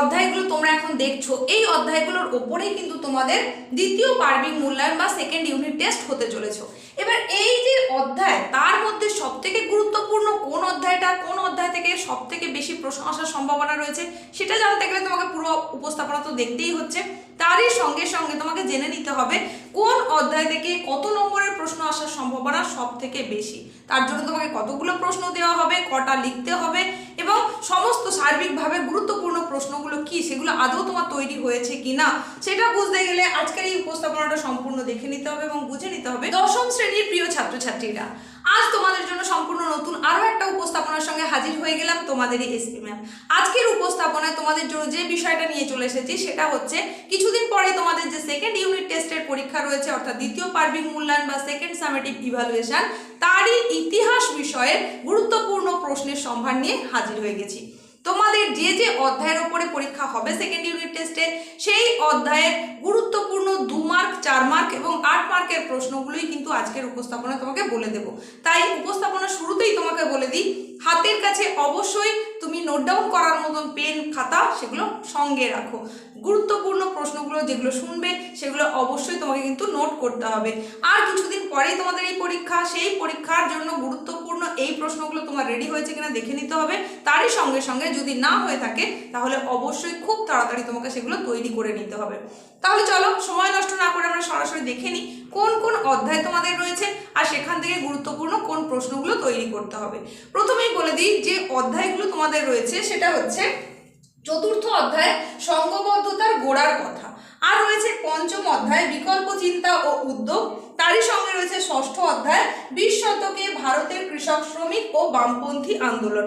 অধ্যায়গুলো তোমরা এখন দেখছ, এই অধ্যায়গুলোর ওপরেই কিন্তু তোমাদের দ্বিতীয় পার্বিক মূল্যায়ন বা সেকেন্ড ইউনিট টেস্ট হতে চলেছ। এবার এই যে অধ্যায়, তার মধ্যে সব থেকে গুরুত্বপূর্ণ কোন অধ্যায়টা, কোন অধ্যায় থেকে সব থেকে বেশি প্রশ্ন আসার সম্ভাবনা রয়েছে, সেটা জানতে গেলে তোমাকে পুরো উপস্থাপনা তো দেখতেই হচ্ছে। তারই সঙ্গে সঙ্গে তোমাকে জেনে নিতে হবে কোন অধ্যায় থেকে কত নম্বরের প্রশ্ন আসার সম্ভাবনা সব থেকে বেশি? তার জন্য তোমাকে কতগুলো প্রশ্ন দেওয়া হবে, কটা লিখতে হবে এবং সমস্ত সার্বিকভাবে গুরুত্বপূর্ণ প্রশ্নগুলো কি, সেগুলো আদৌ তোমার তৈরি হয়েছে কি না সেটা বুঝতে গেলে আজকের এই উপস্থাপনাটা সম্পূর্ণ দেখে নিতে হবে এবং বুঝে নিতে হবে দশম শ্রেণির প্রিয় ছাত্রছাত্রীরা। আজ তোমাদের জন্য সম্পূর্ণ নতুন আরও একটা উপস্থাপনার সঙ্গে হাজির হয়ে গেলাম তোমাদেরই এসপি ম্যাম আজকের উপস্থাপনায় তোমাদের জন্য যে বিষয়টা নিয়ে চলে এসেছি সেটা হচ্ছে, কিছুদিন পরে তোমাদের যে সেকেন্ড ইউনিট টেস্টের পরীক্ষা রয়েছে, অর্থাৎ দ্বিতীয় পার্বিক মূল্যায়ন বা সেকেন্ড সামেটিভ ইভালুয়েশন তারই ইতিহাস বিষয়ের গুরুত্বপূর্ণ প্রশ্নের সম্ভার নিয়ে হাজির হয়ে গেছি। তোমাদের যে যে অধ্যায়ের ওপরে পরীক্ষা হবে সেকেন্ড ইউনিট টেস্টে সেই অধ্যায়ের গুরুত্বপূর্ণ দু মার্ক চার মার্ক এবং আট মার্কের প্রশ্নগুলোই কিন্তু আজকের উপস্থাপনায় তোমাকে বলে দেবো। তাই উপস্থাপনা শুরুতেই তোমাকে বলে দিই, হাতের কাছে অবশ্যই তুমি নোট ডাউন করার মতন পেন খাতা সেগুলো সঙ্গে রাখো। গুরুত্বপূর্ণ প্রশ্নগুলো যেগুলো শুনবে, সেগুলো অবশ্যই তোমাকে কিন্তু নোট করতে হবে। আর কিছুদিন পরেই তোমাদের এই পরীক্ষা, সেই পরীক্ষার জন্য গুরুত্বপূর্ণ এই প্রশ্নগুলো তোমার রেডি হয়েছে কিনা দেখে নিতে হবে। তারই সঙ্গে সঙ্গে যদি না হয়ে থাকে, তাহলে অবশ্যই খুব তাড়াতাড়ি তোমাকে সেগুলো তৈরি করে নিতে হবে। তাহলে চলো, সময় নষ্ট না করে আমরা সরাসরি দেখে নিই কোন কোন অধ্যায় তোমাদের রয়েছে আর সেখান থেকে গুরুত্বপূর্ণ কোন প্রশ্নগুলো তৈরি করতে হবে। প্রথমেই বলে দিই, যে অধ্যায়গুলো তোমাদের রয়েছে সেটা হচ্ছে চতুর্থ অধ্যায় সংঘবদ্ধতার গোড়ার কথা। আর রয়েছে পঞ্চম অধ্যায়, বিকল্প চিন্তা ও উদ্যোগ। তারই সঙ্গে রয়েছে ষষ্ঠ অধ্যায়, বিশ শতকে ভারতের কৃষক, শ্রমিক ও বামপন্থী আন্দোলন।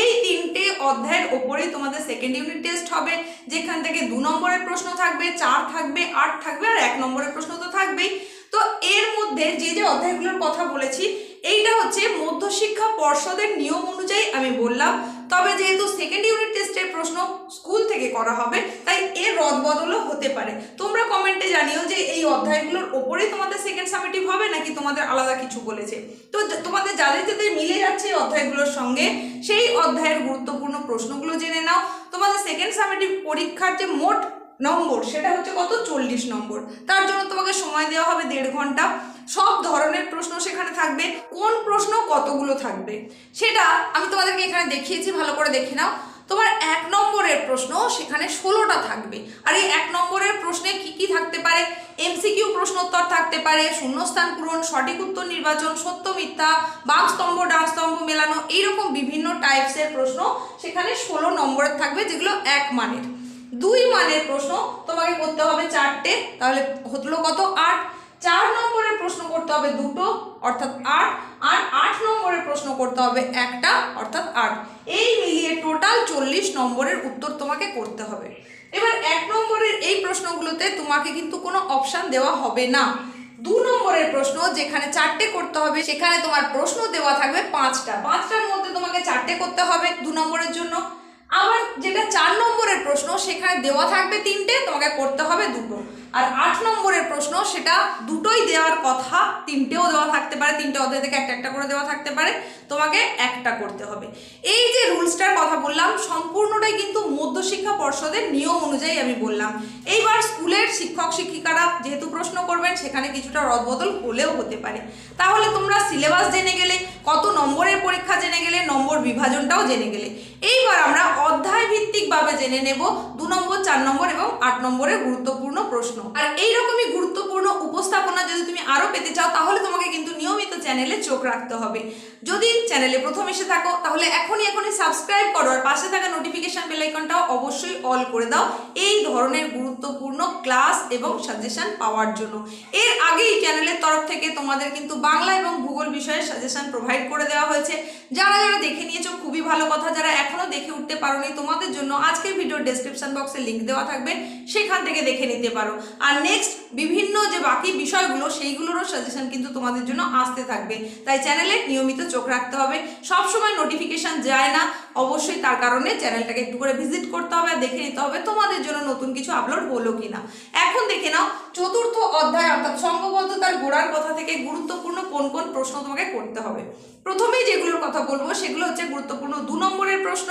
এই তিনটে অধ্যায়ের ওপরেই তোমাদের সেকেন্ড ইউনিট টেস্ট হবে, যেখান থেকে দু নম্বরের প্রশ্ন থাকবে, চার থাকবে, আট থাকবে আর এক নম্বরের প্রশ্ন তো থাকবেই। তো এর মধ্যে যে যে অধ্যায়গুলোর কথা বলেছি, এইটা হচ্ছে মধ্যশিক্ষা পর্ষদের নিয়ম অনুযায়ী আমি বললাম তবে যেহেতু সেকেন্ড ইউনিট টেস্টের প্রশ্ন স্কুল থেকে করা হবে, তাই এর রদবদলও হতে পারে। তোমরা কমেন্টে জানিও যে এই অধ্যায়গুলোর ওপরেই তোমাদের সেকেন্ড সামেটিভ হবে নাকি তোমাদের আলাদা কিছু বলেছে? তো তোমাদের যাদের যাদের মিলে যাচ্ছে এই অধ্যায়গুলোর সঙ্গে, সেই অধ্যায়ের গুরুত্বপূর্ণ প্রশ্নগুলো জেনে নাও। তোমাদের সেকেন্ড সামেটিভ পরীক্ষার যে মোট নম্বর, সেটা হচ্ছে কত? চল্লিশ নম্বর। তার জন্য তোমাকে সময় দেওয়া হবে দেড় ঘণ্টা। সব ধরনের প্রশ্ন সেখানে থাকবে। কোন প্রশ্ন কতগুলো থাকবে? সেটা আমি তোমাদেরকে এখানে দেখিয়েছি, ভালো করে দেখে নাও। তোমার এক নম্বরের প্রশ্ন সেখানে ষোলোটা থাকবে। আর এই এক নম্বরের প্রশ্নে কি কি থাকতে পারে? এমসিকিউ প্রশ্নোত্তর থাকতে পারে, শূন্যস্থান পূরণ, সঠিক উত্তর নির্বাচন, সত্য মিথ্যা বাম স্তম্ভ স্তম্ভ মেলানো, এইরকম বিভিন্ন টাইপসের প্রশ্ন সেখানে ষোলো নম্বরের থাকবে, যেগুলো এক মানের। দুই মানের প্রশ্ন তোমাকে করতে হবে চারটে, তাহলে হলো কত? আট। চার নম্বরের প্রশ্ন করতে হবে দুটো, অর্থাৎ আট। আর আট নম্বরের প্রশ্ন করতে হবে একটা, অর্থাৎ আট। এই মিলিয়ে টোটাল চল্লিশ নম্বরের উত্তর তোমাকে করতে হবে। এবার এক নম্বরের এই প্রশ্নগুলোতে তোমাকে কিন্তু কোনো অপশান দেওয়া হবে না। দু নম্বরের প্রশ্ন, যেখানে চারটে করতে হবে, সেখানে তোমার প্রশ্ন দেওয়া থাকবে পাঁচটা। পাঁচটার মধ্যে তোমাকে চারটে করতে হবে দু নম্বরের জন্য। আবার যেটা চার নম্বরের প্রশ্ন, সেখানে দেওয়া থাকবে তিনটে, তোমাকে করতে হবে দুটো। আর আট নম্বরের প্রশ্ন, সেটা দুটোই দেওয়ার কথা, তিনটেও দেওয়া থাকতে পারে, তিনটে অধ্যায় থেকে একটা একটা করে দেওয়া থাকতে পারে, তোমাকে একটা করতে হবে। এই যে রুলসটার কথা বললাম, সম্পূর্ণটাই কিন্তু মধ্যশিক্ষা পর্ষদের নিয়ম অনুযায়ী আমি বললাম। এইবার স্কুলের শিক্ষক, শিক্ষিকারা যেহেতু প্রশ্ন করবেন, সেখানে কিছুটা রদবদল হলেও হতে পারে। তাহলে তোমরা সিলেবাস জেনে গেলে, কত নম্বরের পরীক্ষা জেনে গেলে, নম্বর বিভাজনটাও জেনে গেলে। এইবার আমরা অধ্যায় ভিত্তিকভাবে জেনে নেব দু নম্বর, চার নম্বর এবং আট নম্বরের গুরুত্বপূর্ণ প্রশ্ন। আর এই রকমই গুরুত্বপূর্ণ উপস্থাপনা যদি তুমি আরও পেতে চাও, তাহলে তোমাকে কিন্তু নিয়মিত চ্যানেলে চোখ রাখতে হবে। যদি চ্যানেলে প্রথম এসে থাকো, তাহলে এখনই এখনই সাবস্ক্রাইব করো আর পাশে থাকা নোটিফিকেশন বেল আইকনটাও অবশ্যই অল করে দাও। এই ধরনের গুরুত্বপূর্ণ ক্লাস এবং সাজেশন পাওয়ার জন্য। এর আগেই চ্যানেলের তরফ থেকে তোমাদের কিন্তু বাংলা এবং ভূগোল বিষয়ে সাজেশন প্রোভাইড করে দেওয়া হয়েছে। যারা যারা দেখে নিয়েছো, খুবই ভালো কথা। যারা এখনও দেখে উঠতে পারোনি, তোমাদের জন্য আজকের ভিডিওর ডেসক্রিপশন বক্সে লিংক দেওয়া থাকবে। সেখান থেকে দেখে নিতে পারো। আর নেক্সট বিভিন্ন যে বাকি বিষয়গুলো, সেইগুলোরও সাজেশন কিন্তু তোমাদের জন্য আসতে থাকবে। তাই চ্যানেলে নিয়মিত চোখ রাখতে হবে। সবসময় নোটিফিকেশন যায় না। অবশ্যই তার কারণে চ্যানেলটাকে একটু করে ভিজিট করতে হবে আর দেখে নিতে হবে তোমাদের জন্য নতুন কিছু আপলোড হলো কিনা। এখন দেখে নাও, চতুর্থ অধ্যায় অর্থাৎ সঙ্গবদ্ধতার গোড়ার কথা থেকে গুরুত্বপূর্ণ কোন কোন প্রশ্ন তোমাকে করতে হবে। প্রথমেই যেগুলোর কথা বলব, সেগুলো হচ্ছে গুরুত্বপূর্ণ। দু নম্বরের প্রশ্ন,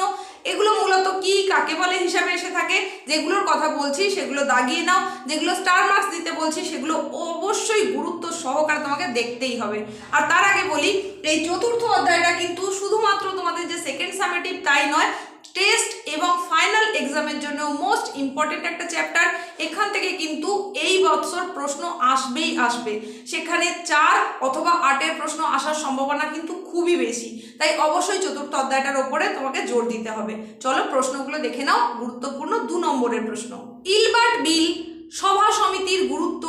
এগুলো মূলত কি, কাকে বলে হিসাবে এসে থাকে, যেগুলোর কথা বলছি সেগুলো দাগিয়ে নাও, যেগুলো স্টার মার্কস দিতে বলছি সেগুলো অবশ্যই গুরুত্ব সহকারে তোমাকে দেখতেই হবে। আর তার আগে বলি, এই চতুর্থ অধ্যায়টা কিন্তু শুধুমাত্র তোমাদের যে সেকেন্ড সামেটিভ তাই নয় এবং ফাইনাল এক্সামের জন্য মোস্ট ইম্পর্টেন্ট একটা চ্যাপ্টার এখান থেকে কিন্তু এই বছর প্রশ্ন আসবেই আসবে। সেখানে চার অথবা আটের প্রশ্ন আসার সম্ভাবনা কিন্তু খুবই বেশি। তাই অবশ্যই চতুর্থ অধ্যায়টার ওপরে তোমাকে জোর দিতে হবে। চলো প্রশ্নগুলো দেখে নাও, গুরুত্বপূর্ণ দু নম্বরের প্রশ্ন। ইলবার্ট বিল সভা সমিতির গুরুত্ব,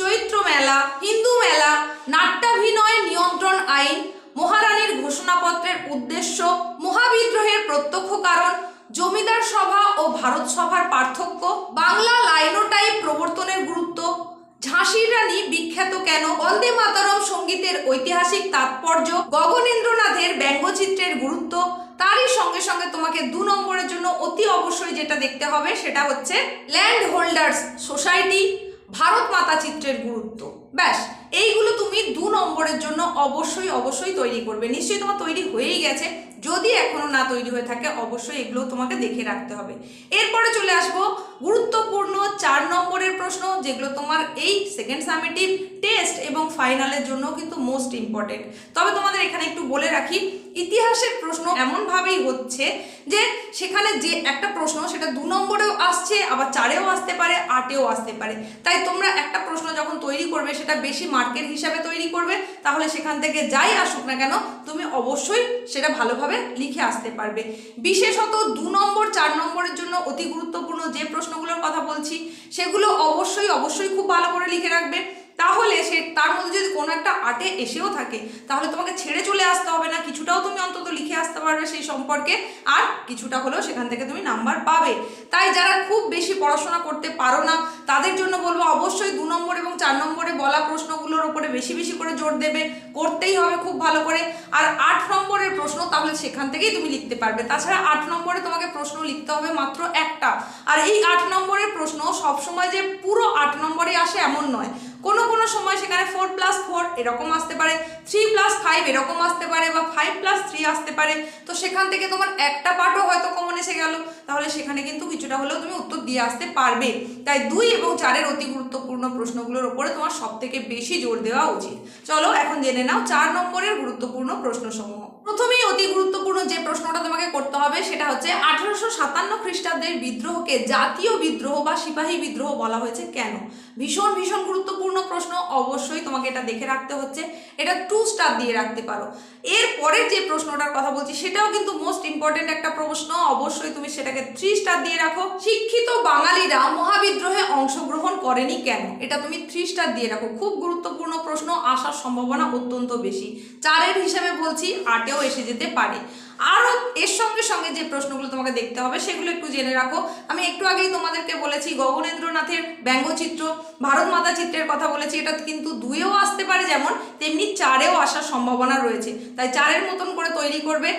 চৈত্র মেলা, হিন্দু মেলা, নাট্যাভিনয় নিয়ন্ত্রণ আইন, মহারানীর ঘোষণাপত্রের উদ্দেশ্য, মহাবিদ্রোহের প্রত্যক্ষ কারণ, জমিদার সভা ও ভারত সভার পার্থক্য বাংলা লাইনোটাইপ প্রবর্তনের গুরুত্ব ঝাঁসির রানী বিখ্যাত কেন? বন্দে মাতরম সঙ্গীতের ঐতিহাসিক তাৎপর্য, গগনেন্দ্রনাথের ব্যঙ্গচিত্রের গুরুত্ব, তারই সঙ্গে সঙ্গে তোমাকে দু নম্বরের জন্য অতি অবশ্যই যেটা দেখতে হবে সেটা হচ্ছে ল্যান্ড হোল্ডার্স সোসাইটি, ভারত মাতা চিত্রের গুরুত্ব। ব্যাস, এইগুলো তুমি দু নম্বরের জন্য অবশ্যই অবশ্যই তৈরি করবে। নিশ্চয়ই তোমার তৈরি হয়েই গেছে। যদি এখনও না তৈরি হয়ে থাকে, অবশ্যই এগুলো তোমাকে দেখে রাখতে হবে। এরপরে চলে আসব চার নম্বরের প্রশ্ন, যেগুলো তোমার এই সেকেন্ড সামেটিভ টেস্ট এবং ফাইনালের জন্য কিন্তু মোস্ট ইম্পর্টেন্ট তবে তোমাদের এখানে একটু বলে রাখি ইতিহাসের প্রশ্ন এমনভাবেই হচ্ছে যে সেখানে যে একটা প্রশ্ন, সেটা দু নম্বরেও আসছে, আবার চারেও আসতে পারে, আটেও আসতে পারে। তাই তোমরা একটা প্রশ্ন যখন তৈরি করবে, সেটা বেশি মার্কের হিসাবে তৈরি করবে, তাহলে সেখান থেকে যাই আসুক না কেন, তুমি অবশ্যই সেটা ভালোভাবে লিখে আসতে পারবে। বিশেষত দু নম্বর, চার নম্বরের জন্য অতি গুরুত্বপূর্ণ যে প্রশ্নগুলোর কথা বলছি, সেগুলো অবশ্যই অবশ্যই খুব ভালো করে লিখে রাখবে। তাহলে সে তার মধ্যে যদি কোনো একটা আটে এসেও থাকে, তাহলে তোমাকে ছেড়ে চলে আসতে হবে না। কিছুটাও তুমি অন্তত লিখে আসতে পারবে সেই সম্পর্কে, আর কিছুটা হলেও সেখান থেকে তুমি নাম্বার পাবে। তাই যারা খুব বেশি পড়াশোনা করতে পারো না, তাদের জন্য বলব অবশ্যই দু নম্বর এবং চার নম্বরে বলা প্রশ্নগুলোর উপরে বেশি বেশি করে জোর দেবে। করতেই হবে খুব ভালো করে। আর আট নম্বরের প্রশ্ন, তাহলে সেখান থেকেই তুমি লিখতে পারবে। তাছাড়া আট নম্বরে তোমাকে প্রশ্ন লিখতে হবে মাত্র একটা। আর এই আট নম্বরের প্রশ্ন সবসময় যে পুরো আট নম্বরে আসে এমন নয়। কোনো কোনো সময় সেখানে ফোর প্লাস ফোর এরকম আসতে পারে থ্রি প্লাস ফাইভ এরকম আসতে পারে বা ফাইভ প্লাস থ্রি আসতে পারে। তো সেখান থেকে তোমার একটা পার্টও হয়তো কমন এসে গেল। তাহলে সেখানে কিন্তু কিছুটা হলেও তুমি উত্তর দিয়ে আসতে পারবে। তাই দুই এবং চারের অতি গুরুত্বপূর্ণ প্রশ্নগুলোর উপরে তোমার সব থেকে বেশি জোর দেওয়া উচিত। চলো এখন জেনে নাও চার নম্বরের গুরুত্বপূর্ণ প্রশ্নসমূহ। প্রথমেই অতি গুরুত্বপূর্ণ যে প্রশ্নটা তোমাকে করতে হবে সেটা হচ্ছে, আঠারোশো সাতান্ন খ্রিস্টাব্দের বিদ্রোহকে জাতীয় বিদ্রোহ বা সিপাহী বিদ্রোহ বলা হয়েছে কেন? ভীষণ ভীষণ গুরুত্বপূর্ণ প্রশ্ন। অবশ্যই তোমাকে এটা দেখে রাখতে হচ্ছে। এটা টু স্টার দিয়ে রাখতে পারো। এর পরের যে প্রশ্নটার কথা বলছি, সেটাও কিন্তু মোস্ট ইম্পর্টেন্ট একটা প্রশ্ন। অবশ্যই তুমি সেটাকে থ্রি স্টার দিয়ে রাখো। শিক্ষিত বাঙালিরা মহাবিদ্রোহে অংশগ্রহণ করেনি কেন? এটা তুমি থ্রি স্টার দিয়ে রাখো। খুব গুরুত্বপূর্ণ প্রশ্ন। আসার সম্ভাবনা অত্যন্ত বেশি। চারের হিসেবে বলছি, আটেও এসে যেতে পারে। আরও এর সঙ্গে সঙ্গে যে প্রশ্নগুলো তোমাকে দেখতে হবে, সেগুলো একটু জেনে রাখো। আমি একটু আগেই তোমাদেরকে বলেছি, গগনেন্দ্রনাথের ব্যঙ্গচিত্র, ভারত মাতা চিত্রের কথা বলেছি, এটা কিন্তু দুইয়েও আসতে পারে যেমন, তেমনি চারেও আসার সম্ভাবনা রয়েছে। তাই চারের মতন করে তৈরি করবে।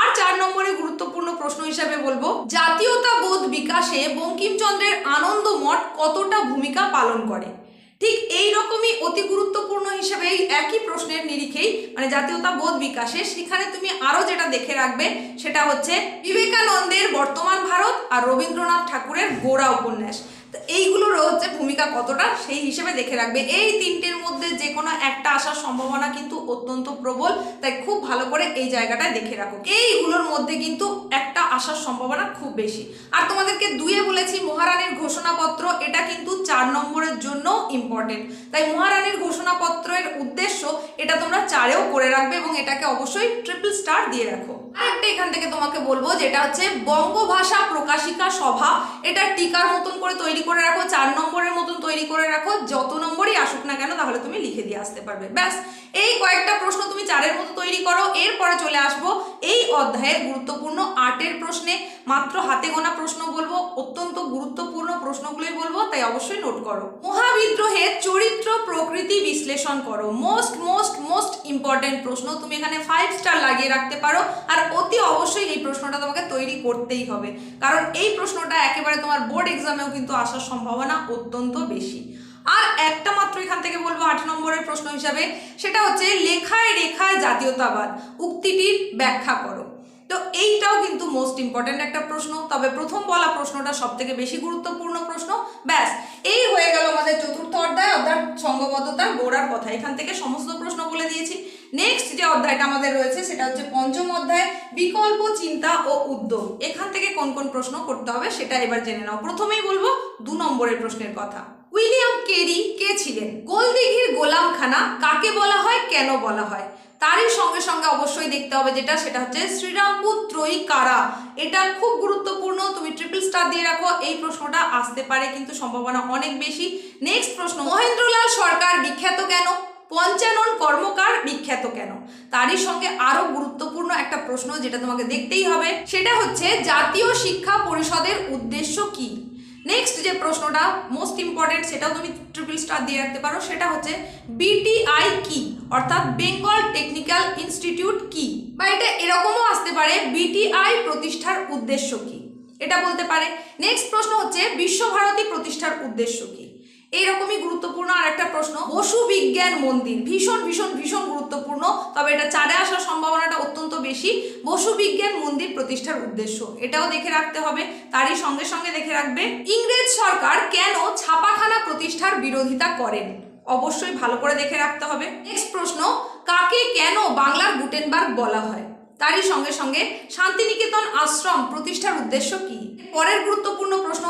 আর চার নম্বরে গুরুত্বপূর্ণ প্রশ্ন হিসাবে বলব, জাতীয়তাবোধ বিকাশে বঙ্কিমচন্দ্রের আনন্দ মঠ কতটা ভূমিকা পালন করে? ঠিক এই রকমই অতি গুরুত্বপূর্ণ হিসেবে এই একই প্রশ্নের নিরিখেই মানে জাতীয়তা বোধ বিকাশে, সেখানে তুমি আরও যেটা দেখে রাখবে, সেটা হচ্ছে বিবেকানন্দের বর্তমান ভারত আর রবীন্দ্রনাথ ঠাকুরের গোড়া উপন্যাস। এইগুলোরও হচ্ছে ভূমিকা কতটা সেই হিসেবে দেখে রাখবে। এই তিনটের মধ্যে যে কোনো একটা আসার সম্ভাবনা কিন্তু অত্যন্ত প্রবল, তাই খুব ভালো করে এই জায়গাটায় দেখে রাখো। এইগুলোর মধ্যে কিন্তু একটা আসার সম্ভাবনা খুব বেশি। আর তোমাদেরকে দুয়ে বলেছি, মহারানীর ঘোষণাপত্র, এটা কিন্তু চার নম্বরের জন্য ইম্পর্টেন্ট তাই মহারানীর ঘোষণাপত্রের উদ্দেশ্য, এটা তোমরা চারেও করে রাখবে এবং এটাকে অবশ্যই ট্রিপল স্টার দিয়ে রাখো। আরেকটা এখান থেকে তোমাকে বলব, যেটা হচ্ছে বঙ্গভাষা প্রকাশিকা সভা। এটা টিকার মতন করে তৈরি করে রাখো, চার নম্বরের মতন তৈরি করে রাখো, যত নম্বরই আসুক না কেন, তাহলে তুমি লিখে দিয়ে আসতে পারবে। ব্যাস এই কয়েকটা প্রশ্ন তুমি চারের মতো তৈরি করো, এরপরে চলে আসব এই অধ্যায়ের গুরুত্বপূর্ণ আটের প্রশ্নে। মাত্র হাতে গোনা প্রশ্ন বলব, অত্যন্ত গুরুত্বপূর্ণ প্রশ্নগুলোই বলব, তাই অবশ্যই নোট করো। মহাবিদ্রোহের চরিত্র প্রকৃতি বিশ্লেষণ করো মোস্ট মোস্ট মোস্ট ইম্পর্টেন্ট প্রশ্ন। তুমি এখানে ফাইভ স্টার লাগিয়ে রাখতে পারো, আর অতি অবশ্যই এই প্রশ্নটা তোমাকে তৈরি করতেই হবে। কারণ এই প্রশ্নটা একেবারে তোমার বোর্ড এক্সামেও কিন্তু আসার সম্ভাবনা অত্যন্ত বেশি। আর একটা মাত্র এখান থেকে বলব আট নম্বরের প্রশ্ন হিসাবে, সেটা হচ্ছে লেখায় রেখায় জাতীয়তাবাদ, উক্তিটির ব্যাখ্যা করো। তো এইটাও কিন্তু মোস্ট ইম্পর্ট্যান্ট একটা প্রশ্ন, তবে প্রথম বলা প্রশ্নটা সব থেকে বেশি গুরুত্বপূর্ণ প্রশ্ন, ব্যাস। এই হয়ে গেল আমাদের চতুর্থ অধ্যায়, অর্থাৎ সঙ্গবদ্ধতার গোড়ার কথা। এখান থেকে সমস্ত প্রশ্ন বলে দিয়েছি। নেক্সট যে অধ্যায়টা আমাদের রয়েছে, সেটা হচ্ছে পঞ্চম অধ্যায়, বিকল্প চিন্তা ও উদ্যোগ। এখান থেকে কোন কোন প্রশ্ন করতে হবে, সেটা এবার জেনে নাও। প্রথমেই বলব দু নম্বরের প্রশ্নের কথা। উইলিয়াম কেরি কে ছিলেন? গোলদিঘির গোলামখানা কাকে বলা হয়, কেন বলা হয়? তারই সঙ্গে সঙ্গে অবশ্যই দেখতে হবে যেটা, সেটা হচ্ছে শ্রীরামপুর ত্রয়ী কারা এটা খুব গুরুত্বপূর্ণ, তুমি ট্রিপল স্টার দিয়ে রাখো, এই প্রশ্নটা আসতে পারে কিন্তু সম্ভাবনা অনেক বেশি। নেক্সট প্রশ্ন, মহেন্দ্রলাল সরকার বিখ্যাত কেন? পঞ্চানন কর্মকার বিখ্যাত কেন? তারই সঙ্গে আরও গুরুত্বপূর্ণ একটা প্রশ্ন যেটা তোমাকে দেখতেই হবে, সেটা হচ্ছে জাতীয় শিক্ষা পরিষদের উদ্দেশ্য কি? নেক্সট যে প্রশ্নটা মোস্ট ইম্পর্টেন্ট সেটাও তুমি ট্রিপল স্টার দিয়ে রাখতে পারো, সেটা হচ্ছে বিটিআই কি? অর্থাৎ বেঙ্গল টেকনিক্যাল ইনস্টিটিউট কি? বা এটা এরকমও আসতে পারে বিটিআই প্রতিষ্ঠার উদ্দেশ্য কি? এটা বলতে পারে। নেক্সট প্রশ্ন হচ্ছে বিশ্বভারতী প্রতিষ্ঠার উদ্দেশ্য কি? এইরকমই গুরুত্বপূর্ণ আর একটা প্রশ্ন। বসু বিজ্ঞান মন্দির, ভীষণ ভীষণ ভীষণ গুরুত্বপূর্ণ, তবে এটা চারে আসার সম্ভাবনাটা অত্যন্ত বেশি। বসু বিজ্ঞান মন্দির প্রতিষ্ঠার উদ্দেশ্য, এটাও দেখে রাখতে হবে, তারই সঙ্গে সঙ্গে দেখে রাখবে, ইংরেজ সরকার কেন ছাপাখানা প্রতিষ্ঠার বিরোধিতা করেন? অবশ্যই ভালো করে দেখে রাখতে হবে। নেক্সট প্রশ্ন, কাকে কেন বাংলার গুটেনবার্গ বলা হয়? তারই সঙ্গে সঙ্গে শান্তিনিকেতন আশ্রম প্রতিষ্ঠার উদ্দেশ্য কি? পরের গুরুত্বপূর্ণ প্রশ্ন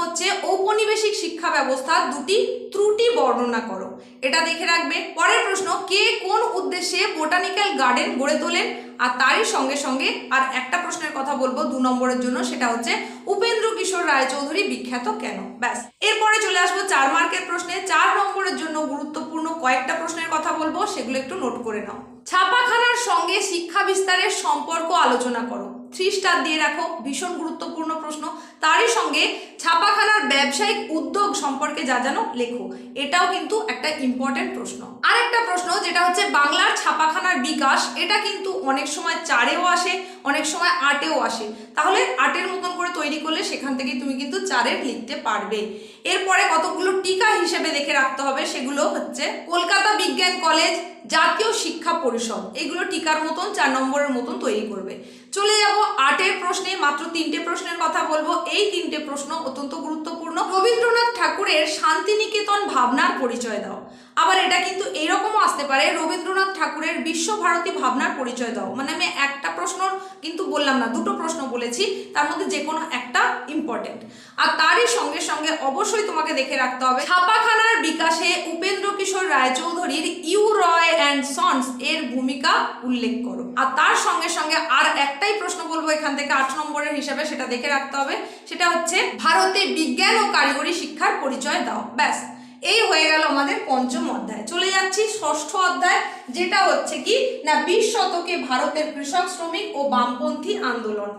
শিক্ষা ব্যবস্থা দুটি ত্রুটি বর্ণনা করো। এটা দেখে রাখবে। পরের প্রশ্ন, কে কোন উদ্দেশ্যে বোটানিক্যাল গার্ডেন গড়ে তোলেন? আর তারই সঙ্গে সঙ্গে, আর একটা প্রশ্নের কথা বলব দু নম্বরের জন্য, সেটা হচ্ছে, উপেন্দ্র কিশোর রায়চৌধুরী বিখ্যাত কেন? ব্যাস। এরপরে চলে আসব চার মার্কের প্রশ্নে। চার নম্বরের জন্য গুরুত্বপূর্ণ কয়েকটা প্রশ্নের কথা বলব, সেগুলো একটু নোট করে নাও। ছাপাখানার সঙ্গে শিক্ষা বিস্তারের সম্পর্ক আলোচনা করো। থ্রি স্টার দিয়ে রাখো, ভীষণ গুরুত্বপূর্ণ প্রশ্ন। তারই সঙ্গে ছাপাখানার ব্যবসায়িক উদ্যোগ সম্পর্কে যা জানো, লেখো। এটাও কিন্তু একটা ইম্পর্টেন্ট প্রশ্ন। আর একটা প্রশ্ন, যেটা হচ্ছে বাংলার ছাপাখানার বিকাশ, এটা কিন্তু অনেক সময় চারেও আসে, অনেক সময় আটেও আসে। তাহলে আটের মতন করে তৈরি করলে সেখান থেকে তুমি কিন্তু চারের লিখতে পারবে। এরপরে কতগুলো টিকা হিসেবে দেখে রাখতে হবে, সেগুলো হচ্ছে কলকাতা বিজ্ঞান কলেজ, জাতীয় শিক্ষা পরিষদ। এগুলো টিকার মতন, চার নম্বরের মতন তৈরি করবে। চলে যাব আটের প্রশ্নে, মাত্র তিনটে প্রশ্নের কথা বলব। এই তিনটে প্রশ্ন অত্যন্ত গুরুত্বপূর্ণ। রবীন্দ্রনাথ ঠাকুরের শান্তিনিকেতন ভাবনার পরিচয় দাও। আবার এটা কিন্তু এরকমও আসতে পারে, রবীন্দ্রনাথ ঠাকুরের বিশ্বভারতী ভাবনার পরিচয় দাও। মানে আমি একটা প্রশ্ন কিন্তু বললাম না, দুটো প্রশ্ন বলেছি, তার মধ্যে যে কোনো একটা ইম্পর্টেন্ট আর তারই সঙ্গে সঙ্গে অবশ্যই তোমাকে দেখে রাখতে হবে, ছাপাখানার বিকাশে উপেন্দ্র কিশোর রায়চৌধুরীর ইউ রয় অ্যান্ড সন্স এর ভূমিকা উল্লেখ করো। আর তার সঙ্গে সঙ্গে আর একটাই প্রশ্ন বলব এখান থেকে, আট নম্বরের হিসাবে সেটা দেখে রাখতে হবে, সেটা হচ্ছে, ভারতে বিজ্ঞান ও কারিগরি শিক্ষার পরিচয় দাও। ব্যাস। এই হয়ে গেল আমাদের পঞ্চম অধ্যায়। চলে যাচ্ছি ষষ্ঠ অধ্যায়, যেটা হচ্ছে কি, না, বিশ শতকে ভারতের কৃষক শ্রমিক ও বামপন্থী আন্দোলন।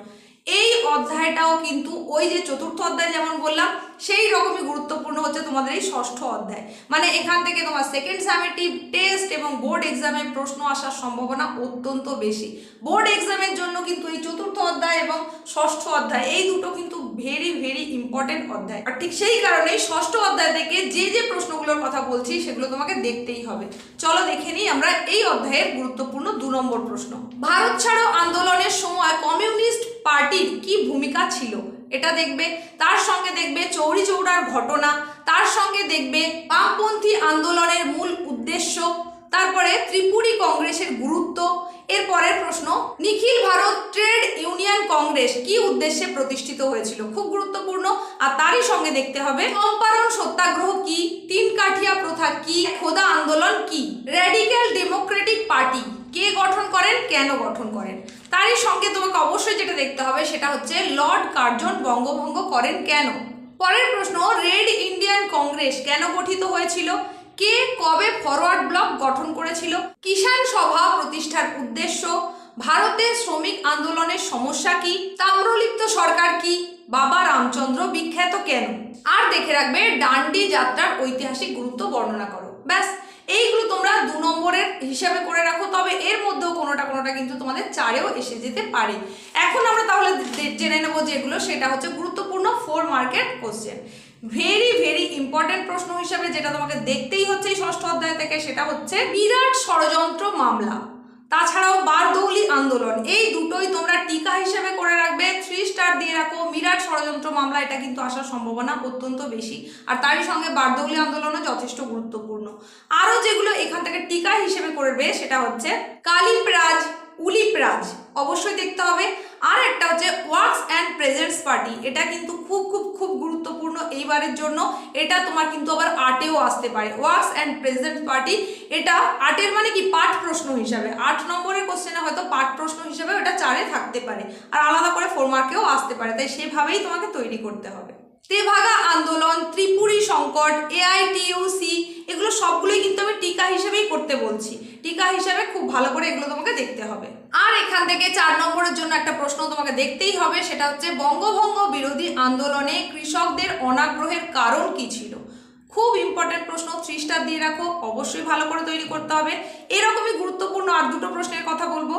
এই অধ্যায়টাও কিন্তু ওই যে চতুর্থ অধ্যায় যেমন বললাম, সেই রকমই গুরুত্বপূর্ণ হচ্ছে তোমাদের এই ষষ্ঠ অধ্যায়। মানে এখান থেকে তোমার সেকেন্ড সামেটিভ টেস্ট এবং বোর্ড এক্সামে প্রশ্ন আসার সম্ভাবনা অত্যন্ত বেশি। বোর্ড এক্সামের জন্য কিন্তু এই চতুর্থ অধ্যায় এবং ষষ্ঠ অধ্যায়, এই দুটো কিন্তু ভেরি ভেরি ইম্পর্টেন্ট অধ্যায়। আর ঠিক সেই কারণেই ষষ্ঠ অধ্যায় থেকে যে যে প্রশ্নগুলোর কথা বলছি, সেগুলো তোমাকে দেখতেই হবে। চলো দেখে নিই আমরা এই অধ্যায়ের গুরুত্বপূর্ণ দু নম্বর প্রশ্ন। ভারত ছাড়ো আন্দোলনের সময় কমিউনিস্ট পার্টির কি ভূমিকা ছিল? এটা দেখবে, তার সঙ্গে দেখবে চৌরি চৌড়ার ঘটনা, তার সঙ্গে দেখবে বামপন্থী আন্দোলনের মূল উদ্দেশ্য, তারপরে ত্রিপুরী কংগ্রেসের গুরুত্ব এর পরের প্রশ্ন, Nikhil Bharat trade union congress কি উদ্দেশ্যে প্রতিষ্ঠিত হয়েছিল? খুব গুরুত্বপূর্ণ। আর তারই সঙ্গে দেখতে হবে, চম্পারণ সত্যাগ্রহ কি? তিন কাঠিয়া প্রথা কি? খোদা আন্দোলন কি? র্যাডিক্যাল ডেমোক্রেটিক পার্টি কে গঠন করেন? কেন গঠন করেন? তারই সঙ্গে তোমাকে অবশ্যই যেটা দেখতে হবে সেটা হচ্ছে লর্ড কার্জন বঙ্গভঙ্গ করেন কেন? পরের প্রশ্ন, রেড ইন্ডিয়ান কংগ্রেস কেন গঠিত হয়েছিল? কে কবে ফরওয়ার্ড ব্লক গঠন করেছিল? কিষাণ সভা প্রতিষ্ঠার উদ্দেশ্য? ভারতের শ্রমিক আন্দোলনের সমস্যা কি? তাম্রলিপ্ত সরকার কি? বাবা রামচন্দ্র বিখ্যাত কেন? আর দেখে রাখবে, ডান্ডি যাত্রার ঐতিহাসিক গুরুত্ব বর্ণনা করো। ব্যাস এইগুলো তোমরা দু নম্বরের হিসাবে করে রাখো, তবে এর মধ্যেও কোনোটা কোনোটা কিন্তু তোমাদের চারেও এসে যেতে পারে। এখন আমরা তাহলে জেনে নেব যেগুলো, সেটা হচ্ছে গুরুত্বপূর্ণ four market question very very important প্রশ্ন হিসাবে যেটা তোমাকে দেখতেই হচ্ছে এই ষষ্ঠ অধ্যায় থেকে, সেটা হচ্ছে বিরাট ষড়যন্ত্র মামলা। তাছাড়াও বারদৌলি আন্দোলন, এই দুটোই তোমরা টিকা হিসেবে করে রাখবে। থ্রি স্টার দিয়ে রাখো। মিরাট ষড়যন্ত্র মামলা, এটা কিন্তু আসার সম্ভাবনা অত্যন্ত বেশি। আর তারই সঙ্গে বারদৌলি আন্দোলনও যথেষ্ট গুরুত্বপূর্ণ। আরও যেগুলো এখান থেকে টিকা হিসেবে করবে, সেটা হচ্ছে কালিপরাজ উলিপরাজ। অবশ্যই দেখতে হবে। আর একটা হচ্ছে ওয়ার্কস অ্যান্ড প্রেজেন্টস পার্টি এটা কিন্তু খুব খুব খুব গুরুত্বপূর্ণ এইবারের জন্য। এটা তোমার কিন্তু আবার আর্টেও আসতে পারে। ওয়ার্কস অ্যান্ড প্রেজেন্টস পার্টি এটা আর্টের মানে কি? পাঠ প্রশ্ন হিসাবে। আট নম্বরের কোশ্চেনে হয়তো পাঠ প্রশ্ন হিসাবে ওটা চারে থাকতে পারে। আর আলাদা করে ফোর মার্কেও আসতে পারে। তাই সেভাবেই তোমাকে তৈরি করতে হবে। তেভাগা আন্দোলন, ত্রিপুরী সংকট, এআইটিইউসি, এগুলো সবগুলোই কিন্তু আমি টিকা হিসেবেই করতে বলছি। টিকা হিসেবে খুব ভালো করে এগুলো তোমাকে দেখতে হবে। আর এখান থেকে চার নম্বরের জন্য একটা প্রশ্ন তোমাকে দেখতেই হবে, সেটা হচ্ছে বঙ্গভঙ্গ বিরোধী আন্দোলনে কৃষকদের অনাগ্রহের কারণ কি ছিল? খুব ইম্পর্টেন্ট প্রশ্ন থ্রি স্টার দিয়ে রাখো, অবশ্যই ভালো করে তৈরি করতে হবে। এরকমই গুরুত্বপূর্ণ আর দুটো প্রশ্নের কথা বলব।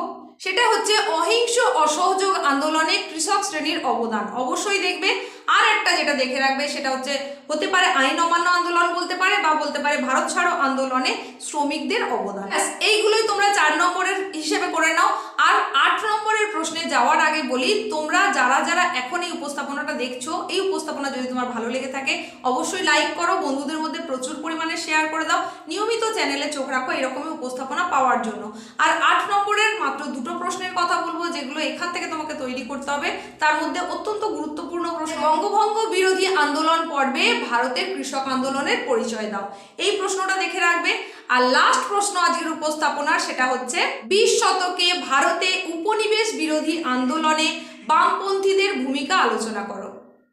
সেটা হচ্ছে অহিংস অসহযোগ আন্দোলনে কৃষক শ্রেণির অবদান। অবশ্যই দেখবে আর একটা যেটা দেখে রাখবে সেটা হচ্ছে হতে পারে আইন অমান্য আন্দোলন বলতে পারে বা বলতে পারে ভারত ছাড়ো আন্দোলনে শ্রমিকদের অবদান। এইগুলোই তোমরা চার নম্বরের হিসেবে করে নাও। আর আট নম্বরের প্রশ্নে যাওয়ার আগে বলি, তোমরা যারা যারা এখন এই উপস্থাপনাটা দেখছ, এই উপস্থাপনা যদি তোমার ভালো লেগে থাকে, অবশ্যই লাইক করো, বন্ধুদের মধ্যে প্রচুর পরিমাণে শেয়ার করে দাও। নিয়মিত চ্যানেলে চোখ রাখো, এরকমই উপস্থাপনা পাওয়ার জন্য। আর আট নম্বরের মাত্র দুটো প্রশ্নের কথা বলব, যেগুলো এখান থেকে তোমাকে তৈরি করতে হবে। তার মধ্যে অত্যন্ত গুরুত্বপূর্ণ প্রশ্ন, বঙ্গভঙ্গ বিরোধী আন্দোলন পর্বে ভারতের কৃষক আন্দোলনের পরিচয় দাও। এই প্রশ্নটা দেখে রাখবে। আর লাস্ট প্রশ্ন আজকের উপস্থাপনার, সেটা হচ্ছে, বিশ শতকে ভারতে উপনিবেশ বিরোধী আন্দোলনে বামপন্থীদের ভূমিকা আলোচনা করো।